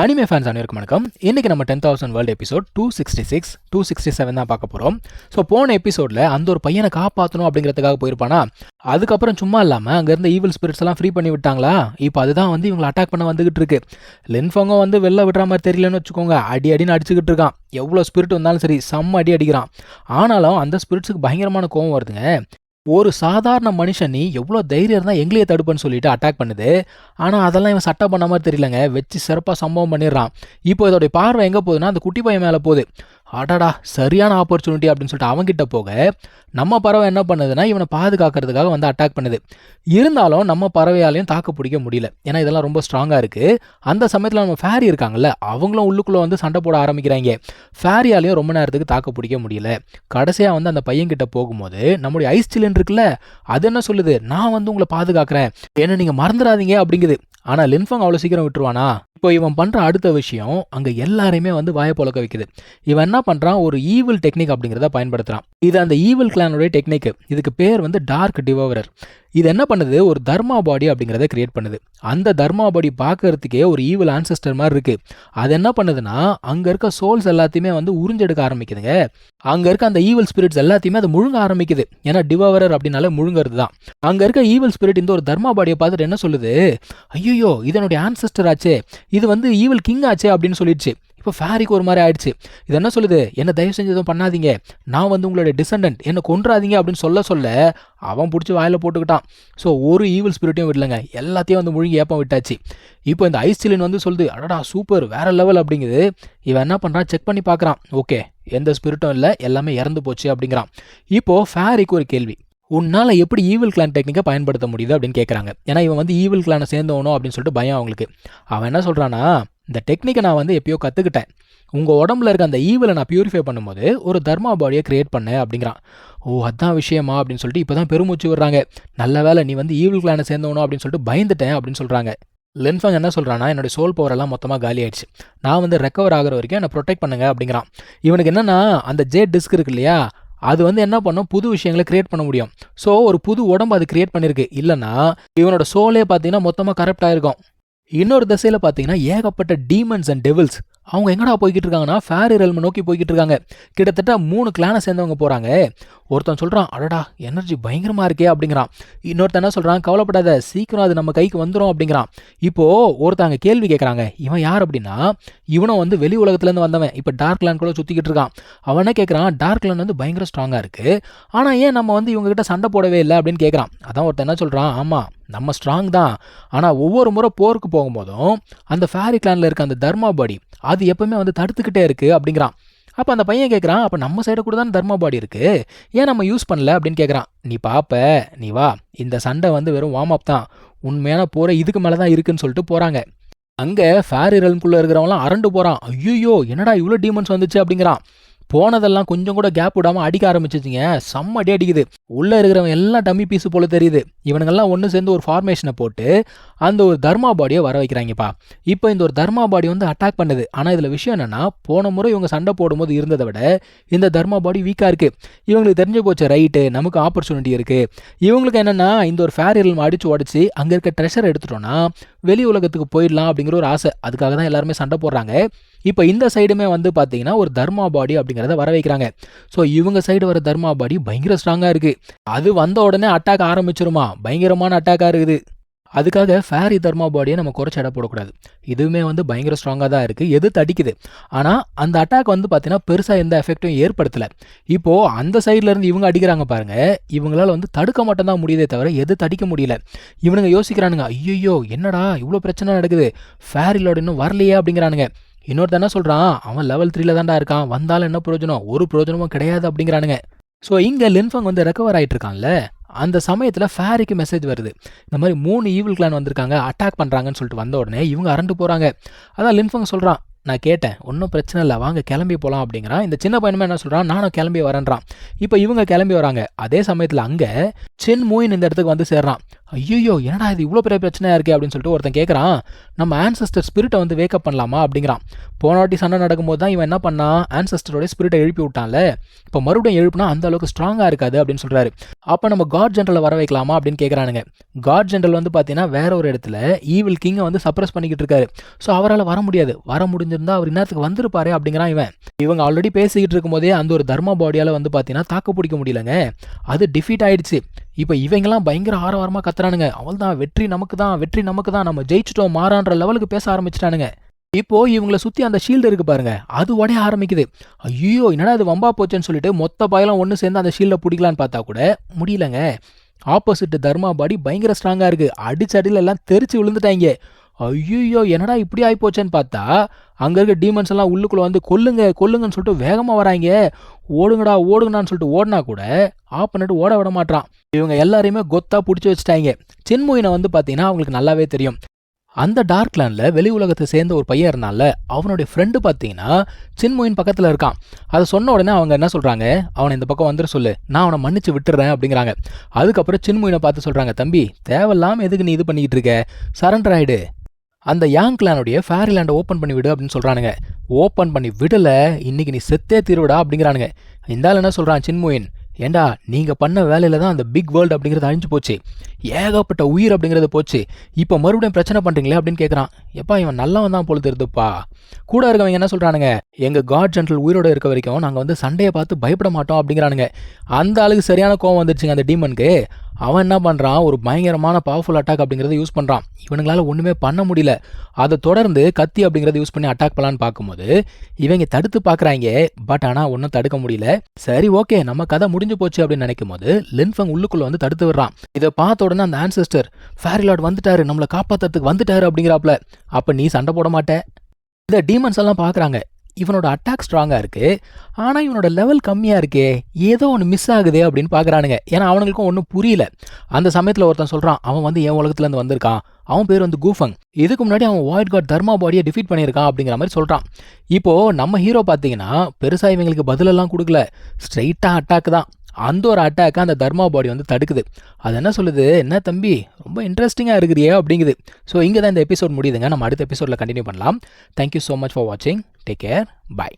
Anime fans அனைவருக்கும் வணக்கம். இன்னைக்கு நம்ம ten thousand world episode two sixty six two sixty seven தான் பார்க்க போகிறோம் ஸோ போன எபிசோடில் அந்த ஒரு பையனை காப்பாற்றணும் அப்படிங்கிறதுக்காக போயிருப்பானா? அதுக்கப்புறம் சும்மா இல்லாமல் அங்கே இருந்த ஈவில் ஸ்பிரிட்ஸ் எல்லாம் ஃப்ரீ பண்ணி விட்டாங்களா? இப்போ அதுதான் வந்து இவங்களை அட்டாக் பண்ண வந்துகிட்டு இருக்கு. லின்ஃபோங்க வந்து வெளில விடுற மாதிரி தெரியலன்னு வச்சுக்கோங்க. அடி அடின்னு அடிச்சுக்கிட்டு இருக்கான். எவ்வளோ ஸ்பிரிட் வந்தாலும் சரி செம்ம அடி அடிக்கிறான். ஆனாலும் அந்த ஸ்பிரிட்ஸுக்கு பயங்கரமான கோவம் வருதுங்க. ஒரு சாதாரண மனுஷன் நீ எவ்வளோ தைரியம் இருந்தால் எங்களையே தடுப்புன்னு சொல்லிட்டு அட்டாக் பண்ணுது. ஆனால் அதெல்லாம் இவன் சட்டை பண்ண மாதிரி தெரியலங்க. வச்சு சிறப்பாக சம்பவம் பண்ணிடுறான். இப்போ இதோடைய பார்வை எங்கே போகுதுன்னா அந்த குட்டி பையன் மேலே போகுது. அடாடா சரியான ஆப்பர்ச்சுனிட்டி அப்படின்னு சொல்லிட்டு அவன்கிட்ட போக நம்ம பறவை என்ன பண்ணுதுன்னா இவனை பாதுகாக்கிறதுக்காக வந்து அட்டாக் பண்ணுது. இருந்தாலும் நம்ம பறவையாலையும் தாக்கு பிடிக்க முடியல. ஏன்னா இதெல்லாம் ரொம்ப ஸ்ட்ராங்காக இருக்குது அந்த சமயத்தில் நம்ம ஃபேரி இருக்காங்கல்ல அவங்களும் உள்ளுக்குள்ளே வந்து சண்டை போட ஆரம்பிக்கிறாங்க. ஃபேரியாலையும் ரொம்ப நேரத்துக்கு தாக்கு பிடிக்க முடியல. கடைசியாக வந்து அந்த பையன்கிட்ட போகும்போது நம்முடைய ஐஸ் சிலிண்டர் இருக்குல்ல அது என்ன சொல்லுது? நான் வந்து உங்களை பாதுகாக்கிறேன். ஏன்னா நீங்கள் மறந்துடாதீங்க அப்படிங்குது. ஆனால் லின்ஃபங் அவ்வளோ சீக்கிரம் விட்டுருவானா? இப்போ இவன் பண்ணுற அடுத்த விஷயம் அங்கே எல்லாரையுமே வந்து வாயை பொழக்க வைக்குது. இவன் என்ன பண்ணுறான் ஒரு ஈவில் டெக்னிக் அப்படிங்கிறத பயன்படுத்துகிறான் இது அந்த ஈவில் கிளானுடைய டெக்னிக் இதுக்கு பேர் வந்து டார்க் டிவோவரர் இது என்ன பண்ணுது? ஒரு தர்மா பாடி அப்படிங்கிறத கிரியேட் பண்ணுது. அந்த தர்மா பாடி பார்க்கறதுக்கே ஒரு ஈவில் ஆன்செஸ்டர் மாதிரி இருக்கு. அது என்ன பண்ணுதுன்னா அங்கே இருக்க சோல்ஸ் எல்லாத்தையுமே வந்து உறிஞ்செடுக்க ஆரம்பிக்குதுங்க. அங்கே இருக்க அந்த ஈவில் ஸ்பிரிட்ஸ் எல்லாத்தையுமே அது முழுங்க ஆரம்பிக்குது. ஏன்னா டிவாவரர் அப்படின்னாலே முழுங்கிறது தான். அங்கே இருக்க ஈவில் ஸ்பிரிட் இந்த ஒரு தர்மா பாடியை பார்த்துட்டு என்ன சொல்லுது? ஐயோ இதனுடைய ஆன்செஸ்டர் ஆச்சே. இது வந்து ஈவில் கிங் ஆச்சே அப்படின்னு சொல்லிடுச்சு. இப்போ ஃபேரிக்கு ஒரு மாதிரி ஆயிடுச்சு. இது என்ன சொல்லுது? என்ன தயவு செஞ்சு எதுவும் பண்ணாதீங்க. நான் வந்து உங்களோட டிசண்டன்ட் என்னை கொன்றாதீங்க அப்படின்னு சொல்ல சொல்ல அவன் பிடிச்சி வாயில் போட்டுக்கிட்டான். ஸோ ஒரு ஈவில் ஸ்பிரிட்டையும் விடலங்க. எல்லாத்தையும் வந்து முழுங்கி ஏப்பம் விட்டாச்சு. இப்போ இந்த ஐஸ்டிலின் வந்து சொல்லுது அடடா சூப்பர் வேற லெவல் அப்படிங்குது. இவன் என்ன பண்ணுறான் செக் பண்ணி பார்க்குறான் ஓகே எந்த ஸ்பிரிட்டும் இல்லை. எல்லாமே இறந்து போச்சு அப்படிங்கிறான். இப்போது ஃபேரிக்கு ஒரு கேள்வி. உன்னால் எப்படி ஈவில் கிளான் டெக்னிக்கை பயன்படுத்த முடியுது? அப்படின்னு கேட்குறாங்க ஏன்னா இவன் வந்து ஈவில் கிளானை சேர்ந்தவனோ அப்படின்னு சொல்லிட்டு பயம் அவங்களுக்கு. அவன் என்ன சொல்கிறான்னா இந்த டெக்னிக்கை நான் வந்து எப்பயோ கற்றுக்கிட்டேன் உங்கள் உடம்புல இருக்க அந்த ஈவில் நான் பியூரிஃபை பண்ணும்போது ஒரு தர்மா பாடியை க்ரியேட் பண்ணேன் அப்படிங்கிறான். ஓ அதான் விஷயமா அப்படின்னு சொல்லிட்டு இப்போ தான் பெருமூச்சு விடுறாங்க. நல்ல வேலை நீ வந்து ஈவில் கிளானை சேர்ந்தவனோ அப்படின்னு சொல்லிட்டு பயந்துட்டேன் அப்படின்னு சொல்கிறாங்க லென்ஃபங் என்ன சொல்கிறான்னா என்னோட சோல் பவர் எல்லாம் மொத்தமாக காலி ஆயிடுச்சு. நான் வந்து ரெக்கவர் ஆகிற வரைக்கும் என்னை ப்ரொடெக்ட் பண்ணுங்க அப்படிங்கிறான். இவனுக்கு என்னென்னா அந்த ஜே டிஸ்க் இருக்கு இல்லையா அது வந்து என்ன பண்ணும்? புது விஷயங்களை கிரியேட் பண்ண முடியும். ஸோ ஒரு புது உடம்பு அது கிரியேட் பண்ணியிருக்கு இல்லைன்னா இவனோட சோலே பார்த்தீங்கன்னா மொத்தமாக கரெக்ட் இருக்கும் இன்னொரு திசையில் பார்த்தீங்கன்னா ஏகப்பட்ட டீமன்ஸ் அண்ட் டெவில்ஸ் அவங்க எங்கடா போய்கிட்டு இருக்காங்கன்னா ஃபேரி இரல்மை நோக்கி போய்கிட்டு இருக்காங்க கிட்டத்தட்ட மூணு கிளானை சேர்ந்தவங்க போகிறாங்க ஒருத்தன் சொல்கிறான் அடடா எனர்ஜி பயங்கரமாக இருக்கே அப்படிங்கிறான். இன்னொருத்தன் என்ன சொல்கிறான் கவலைப்படாத சீக்கிரம் அது நம்ம கைக்கு வந்துடும் அப்படிங்கிறான். இப்போது ஒருத்தவங்க கேள்வி கேட்குறாங்க இவன் யார் அப்படின்னா இவனும் வந்து வெளி உலகத்துலேருந்து வந்தவன். இப்போ டார்க் லேண்ட் கூட சுற்றிக்கிட்டு இருக்கான். அவன் என்ன கேட்குறான் டார்க் லேண்ட் வந்து பயங்கர ஸ்ட்ராங்காக இருக்குது ஆனால் ஏன் நம்ம வந்து இவங்ககிட்ட சண்டை போடவே இல்லை? அப்படின்னு கேட்குறான் அதான் ஒருத்தன் என்ன சொல்கிறான் ஆமாம் நம்ம ஸ்ட்ராங் தான். ஆனால் ஒவ்வொரு முறை போருக்கு போகும்போதும் அந்த ஃபேரி கிளானில் இருக்க அந்த தர்மா பாடி அது எப்பவுமே வந்து தடுத்துக்கிட்டே இருக்குது அப்படிங்கிறான். அப்போ அந்த பையன் கேட்குறான் அப்போ நம்ம சைடு கூட தான் தர்மா பாடி இருக்குது ஏன் நம்ம யூஸ் பண்ணல? அப்படின்னு கேட்குறான் நீ பாப்ப நீ வா. இந்த சண்டை வந்து வெறும் வார்ம் அப் தான். உண்மையான போகிற இதுக்கு மேலே தான் இருக்குன்னு சொல்லிட்டு போகிறாங்க அங்கே ஃபேரி ரெல்ம்குள்ளே இருக்கிறவங்களாம் அரண்டு போகிறான் ஐயோ என்னடா இவ்வளோ டீமன்ஸ் வந்துச்சு? அப்படிங்கிறான். போனதெல்லாம் கொஞ்சம் கூட கேப் விடாமல் அடிக்க ஆரம்பிச்சிச்சிங்க. செம்ம அடி அடிக்குது. உள்ளே இருக்கிறவன் எல்லாம் டம்மி பீஸ் போல தெரியுது. இவனுங்கெல்லாம் ஒன்று சேர்ந்து ஒரு ஃபார்மேஷனை போட்டு அந்த ஒரு தர்மா பாடியை வர வைக்கிறாங்கப்பா. இப்போ இந்த ஒரு தர்மா பாடி வந்து அட்டாக் பண்ணுது. ஆனால் இதில் விஷயம் என்னன்னா போன முறை இவங்க சண்டை போடும்போது இருந்ததை விட இந்த தர்மா பாடி வீக்காக இருக்குது இவங்களுக்கு தெரிஞ்சு போச்சு ரைட்டு நமக்கு ஆப்பர்ச்சுனிட்டி இருக்குது இவங்களுக்கு என்னென்னா இந்த ஒரு ஃபேர் எல்ம் அடித்து உடச்சி அங்கே இருக்க ட்ரெஷர் எடுத்துட்டோன்னா வெளி உலகத்துக்கு போயிடலாம் அப்படிங்கிற ஒரு ஆசை. அதுக்காக தான் எல்லாருமே சண்டை போடுறாங்க. இப்போ இந்த சைடுமே வந்து பார்த்தீங்கன்னா ஒரு தர்மா பாடி அப்படிங்கிறத வர வைக்கிறாங்க. ஸோ இவங்க சைடு வர தர்மா பாடி பயங்கர ஸ்ட்ராங்காக இருக்குது அது வந்த உடனே அட்டாக் ஆரம்பிச்சிருமா? பயங்கரமான அட்டாக்காக இருக்குது. அதுக்காக ஃபேரி தர்மா பாடியை நம்ம குறைச்சி எடை போடக்கூடாது. இதுவுமே வந்து பயங்கர ஸ்ட்ராங்காக தான் இருக்குது எது தடிக்குது? ஆனால் அந்த அட்டாக் வந்து பார்த்தீங்கன்னா பெருசாக எந்த எஃபெக்ட்டும் ஏற்படுத்தலை. இப்போது அந்த சைட்லேருந்து இவங்க அடிக்கிறாங்க பாருங்கள் இவங்களால வந்து தடுக்க மட்டும் தான் முடியுதே தவிர எது தடிக்க முடியல. இவனுங்க யோசிக்கிறானுங்க ஐயோ என்னடா இவ்வளோ பிரச்சனை நடக்குது. ஃபேரிலோட இன்னும் வரலையே அப்படிங்கிறானுங்க. இன்னொருத்தன் என்ன சொல்கிறான் அவன் லெவல் த்ரீல தான்டா இருக்கான். வந்தாலும் என்ன பிரயோஜனம்? ஒரு பிரயோஜனமும் கிடையாது அப்படிங்கிறானுங்க. ஸோ இங்கே லின்ஃபங் வந்து ரெக்கவர் ஆகிட்டு இருக்கான்ல. அந்த சமயத்தில் ஃபேரிக்கு மெசேஜ் வருது. இந்த மாதிரி மூணு ஈவில் கிளான் வந்திருக்காங்க அட்டாக் பண்ணுறாங்கன்னு சொல்லிட்டு வந்த உடனே இவங்க அரண்டு போகிறாங்க அதான் லின்ஃபங் சொல்கிறான் நான் கேட்டேன் ஒன்றும் பிரச்சனை இல்லை வாங்க கிளம்பி போகலாம் அப்படிங்கிறான். இந்த சின்ன பையனுமே என்ன சொல்கிறான் நானும் கிளம்பி வரேன்றான். இப்போ இவங்க கிளம்பி வராங்க. அதே சமயத்தில் அங்கே சென் மூயின் இந்த இடத்துக்கு வந்து சேர்றான். ஐயோ என்னடா இது இவ்வளோ பெரிய பிரச்சனையாக இருக்குது அப்படின்னு சொல்லிட்டு ஒருத்தன் கேட்குறான் நம்ம ஆன்சஸ்டர் ஸ்பிரிட்டை வந்து வேக்கப் பண்ணலாமா அப்படிங்கிறான். போன வாட்டி சண்டை நடக்கும்போது தான் இவன் என்ன பண்ணான் ஆன்சஸ்டரோட ஸ்பிரிட்டை எழுப்பி விட்டான்ல. இப்போ மறுபடியும் எழுப்புனா அந்த அளவுக்கு ஸ்ட்ராங்காக இருக்காது அப்படின்னு சொல்கிறாரு அப்போ நம்ம காட் ஜென்ரலை வர வைக்கலாமா அப்படின்னு கேட்குறானுங்க காட் ஜென்ரல் வந்து பார்த்தீங்கன்னா வேற ஒரு இடத்துல ஈவில் கிங்கை வந்து சப்ரஸ் பண்ணிக்கிட்டு இருக்காரு. ஸோ அவரால் வர முடியாது. வர முடிஞ்சிருந்தா அவர் இன்னத்துக்கு வந்திருப்பாரு அப்படிங்கிறான் இவன். இவங்க ஆல்ரெடி பேசிக்கிட்டு இருக்கும்போதே அந்த ஒரு தர்மா பாடியால் வந்து பார்த்தீங்கன்னா தாக்கு பிடிக்க முடியலங்க. அது டிஃபீட் ஆயிடுச்சு. இப்போ இவங்கெல்லாம் பயங்கர ஆரவாரமாக கத்துறானுங்க. அவள் தான் வெற்றி நமக்கு தான் வெற்றி நமக்கு தான் நம்ம ஜெயிச்சிட்டோம் மாறான்ற லெவலுக்கு பேச ஆரம்பிச்சிட்டானுங்க. இப்போ இவங்கள சுற்றி அந்த ஷீல்டு இருக்கு பாருங்க அது உடைய ஆரம்பிக்குது. ஐயோ என்னடா இது வம்பா போச்சுன்னு சொல்லிட்டு மொத்த பயலம் ஒன்று சேர்ந்து அந்த ஷீல்டை பிடிக்கலான்னு பார்த்தா கூட முடியலங்க. ஆப்போசிட் தர்மா பாடி பயங்கர ஸ்ட்ராங்காக இருக்குது அடிச்சடியில எல்லாம் தெரிச்சு விழுந்துட்டாங்க. ஐயோ என்னடா இப்படி ஆகிப்போச்சேன்னு பார்த்தா அங்க இருக்க டீமன்ஸ் எல்லாம் உள்ளுக்குள்ள வந்து கொல்லுங்க கொல்லுங்கன்னு சொல்லிட்டு வேகமா வராங்க. ஓடுங்கடா ஓடுங்கடான்னு சொல்லிட்டு ஓடினா கூட ஆப்பனட்டு ஓட விட மாட்டான் இவங்க எல்லாரையுமே கொத்தா பிடிச்சி வச்சுட்டாங்க. சின்மொயினை வந்து பார்த்தீங்கன்னா அவங்களுக்கு நல்லாவே தெரியும். அந்த டார்க் லேண்டில் வெளி உலகத்தை சேர்ந்த ஒரு பையன் இருந்தால அவனுடைய ஃப்ரெண்டு பார்த்தீங்கன்னா சின்மொயின் பக்கத்தில் இருக்கான். அதை சொன்ன உடனே அவங்க என்ன சொல்கிறாங்க அவனை இந்த பக்கம் வந்துட சொல்லு. நான் அவனை மன்னிச்சு விட்டுறேன் அப்படிங்கிறாங்க. அதுக்கப்புறம் சின்மொயினை பார்த்து சொல்கிறாங்க தம்பி தேவையில்லாமல் எதுக்கு நீ இது பண்ணிக்கிட்டு இருக்க? சரண்டர் ஆகிடு அந்த யாங் கிளானுடைய ஃபேரிலேண்டை ஓப்பன் பண்ணி விடு அப்படின்னு சொல்கிறானுங்க ஓப்பன் பண்ணி விடலை இன்னைக்கு நீ செத்தே தீருவிடா அப்படிங்கிறானுங்க. இந்த ஆள் என்ன சொல்கிறான் சின்முயின்? ஏண்டா நீங்கள் பண்ண வேலையில் தான் அந்த பிக் வேர்ல்டு அப்படிங்கிறது அழிஞ்சு போச்சு. ஏகப்பட்ட உயிர் அப்படிங்கிறது போச்சு. இப்போ மறுபடியும் பிரச்சனை பண்ணுறீங்களே அப்படின்னு கேட்குறான் எப்பா இவன் நல்லவன் தான் பொழுது இருந்துப்பா கூட இருக்கவங்க என்ன சொல்கிறானுங்க எங்கள் காட் ஜென்ரல் உயிரோட இருக்க வரைக்கும் நாங்கள் வந்து சண்டையை பார்த்து பயப்பட மாட்டோம் அப்படிங்கிறானுங்க. அந்த ஆளுக்கு சரியான கோவம் வந்துருச்சுங்க அந்த டீமனுக்கு அவன் என்ன பண்ணுறான் ஒரு பயங்கரமான பவர்ஃபுல் அட்டாக் அப்படிங்கிறத யூஸ் பண்ணுறான் இவனுங்களால ஒன்றுமே பண்ண முடியல. அதை தொடர்ந்து கத்தி அப்படிங்கிறத யூஸ் பண்ணி அட்டாக் பண்ணலான்னு பார்க்கும்போது இவங்க தடுத்து பார்க்குறாங்க. பட் ஆனால் ஒன்றும் தடுக்க முடியல. சரி ஓகே நம்ம கதை முடிஞ்சு போச்சு அப்படின்னு நினைக்கும் போது லின்ஃபங் உள்ளுக்குள்ளே வந்து தடுத்து விடுறான். இதை பார்த்த உடனே அந்த ஆன்சிஸ்டர் ஃபேரிலாட் வந்துட்டாரு நம்மளை காப்பாற்றுறதுக்கு வந்துட்டாரு அப்படிங்கிறாப்ல அப்போ நீ சண்டை போட மாட்டே. இந்த டீமன்ஸ் எல்லாம் பார்க்குறாங்க. இவனோட அட்டாக் ஸ்ட்ராங்காக இருக்குது ஆனால் இவனோட லெவல் கம்மியாக இருக்கே ஏதோ ஒன்று மிஸ் ஆகுதே அப்படின்னு பார்க்குறானுங்க ஏன்னா அவனுங்களுக்கும் ஒன்றும் புரியல. அந்த சமயத்தில் ஒருத்தன் சொல்கிறான் அவன் வந்து என் உலகத்துலேருந்து வந்திருக்கான். அவன் பேர் வந்து கூஃபங். இதுக்கு முன்னாடி அவன் வாய்ட் காட் தர்மா பாடியை டிஃபீட் பண்ணியிருக்கான் அப்படிங்கிற மாதிரி சொல்கிறான் இப்போது நம்ம ஹீரோ பார்த்தீங்கன்னா பெருசாக இவங்களுக்கு பதிலெல்லாம் கொடுக்கல. ஸ்ட்ரைட்டாக அட்டாக் தான். அந்த ஒரு அட்டாக்கை அந்த தர்மா பாடி வந்து தடுக்குது. அது என்ன சொல்லுது? என்ன தம்பி ரொம்ப இன்ட்ரெஸ்டிங்காக இருக்கிறியே அப்படிங்குது. ஸோ இங்கே தான் இந்த எபிசோட் முடியுதுங்க. நம்ம அடுத்த எபிசோடில் கண்டினியூ பண்ணலாம். Thank you so much for வாட்சிங் Take care. Bye.